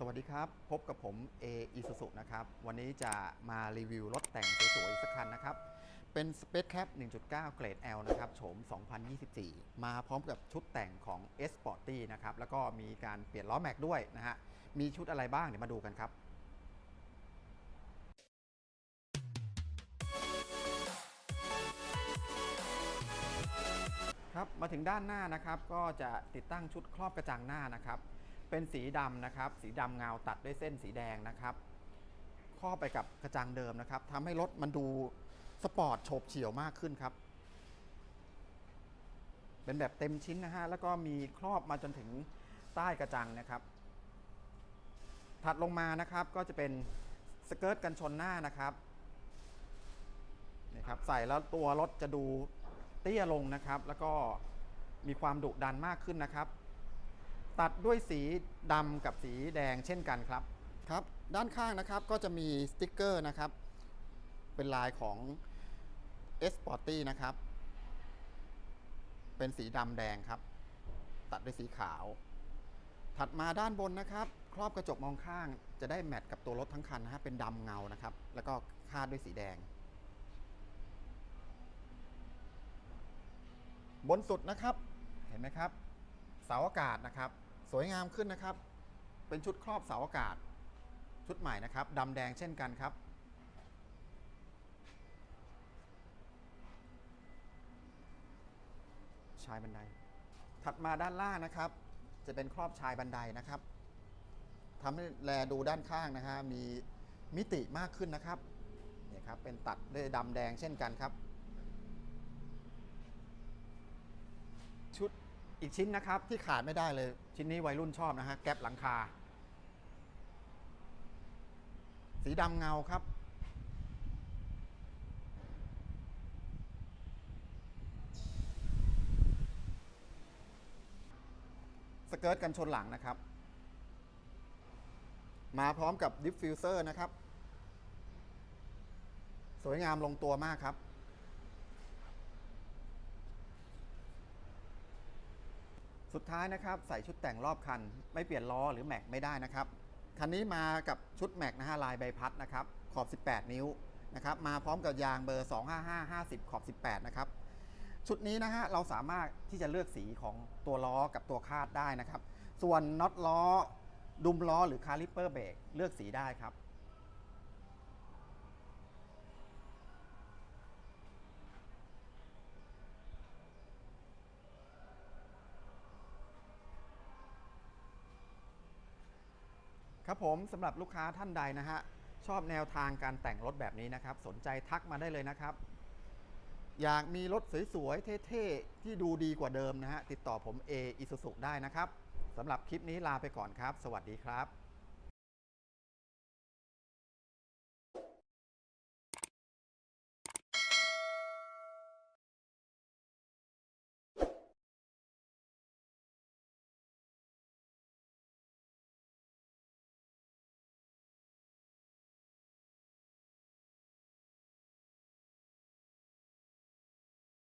สวัสดีครับ พบกับผม A i s u z u นะครับ วันนี้จะมารีวิวรถแต่งสวยๆอีกสักคันนะครับ เป็น Space Cap 1.9 เกรด L นะครับโฉม 2024 มาพร้อมกับชุดแต่งของ S Sporty นะครับ แล้วก็มีการเปลี่ยนล้อแม็กด้วยนะฮะ มีชุดอะไรบ้างเดี๋ยวมาดูกันครับครับ มาถึงด้านหน้านะครับ ก็จะติดตั้งชุดครอบกระจังหน้านะครับ เป็นสีดำนะครับ สีดำเงาตัดด้วยเส้นสีแดงนะครับครอบไปกับกระจังเดิมนะครับทำให้รถมันดูสปอร์ตโฉบเฉี่ยวมากขึ้นครับ เป็นแบบเต็มชิ้นนะฮะ แล้วก็มีครอบมาจนถึงใต้กระจังนะครับ ถัดลงมานะครับก็จะเป็นสเกิร์ตกันชนหน้านะครับนี่ครับ ใส่แล้วตัวรถจะดูเตี้ยลงนะครับ แล้วก็มีความดุดันมากขึ้นนะครับ ตัดด้วยสีดำกับสีแดงเช่นกันครับ ครับ ด้านข้างนะครับก็จะมีสติ๊กเกอร์นะครับ เป็นลายของ S Sporty นะครับ เป็นสีดำแดงครับ ตัดด้วยสีขาว ถัดมาด้านบนนะครับ ครอบกระจกมองข้างจะได้แมทกับตัวรถทั้งคันนะฮะเป็นดำเงานะครับ แล้วก็คาดด้วยสีแดง บนสุดนะครับ เห็นไหมครับ เสาอากาศนะครับ สวยงามขึ้นนะครับ เป็นชุดครอบเสาอากาศ ชุดใหม่นะครับดำแดงเช่นกันครับ ชายบันได ถัดมาด้านล่างนะครับ จะเป็นครอบชายบันไดนะครับทำให้แลดูด้านข้างนะฮะมีมิติมากขึ้นนะครับเนี่ยครับเป็นตัดด้วยดำแดงเช่นกันครับ ชุด อีกชิ้นนะครับที่ขาดไม่ได้เลย ชิ้นนี้วัยรุ่นชอบนะฮะแก๊ปหลังคา สีดำเงาครับ สเกิร์ตกันชนหลังนะครับ มาพร้อมกับดิฟฟิวเซอร์นะครับ สวยงามลงตัวมากครับ สุดท้ายนะครับใส่ชุดแต่งรอบคัน ไม่เปลี่ยนล้อหรือแม็กไม่ได้นะครับคันนี้มากับชุดแม็กนะฮะลายใบพัดนะครับขอบ 18 นิ้วนะครับมาพร้อมกับยางเบอร์ 255 50 ขอบ 18 นะครับชุดนี้นะฮะเราสามารถที่จะเลือกสีของตัวล้อกับตัวคาดได้นะครับ ส่วนน็อตล้อดุมล้อหรือคาลิปเปอร์เบรกเลือกสีได้ครับ ครับผมสำหรับลูกค้าท่านใดนะฮะชอบแนวทางการแต่งรถแบบนี้นะครับ สนใจทักมาได้เลยนะครับ อยากมีรถสวยๆเท่ๆที่ดูดีกว่าเดิมนะฮะติดต่อผม A i s u ส u ได้นะครับสำหรับคลิปนี้ลาไปก่อนครับ สวัสดีครับ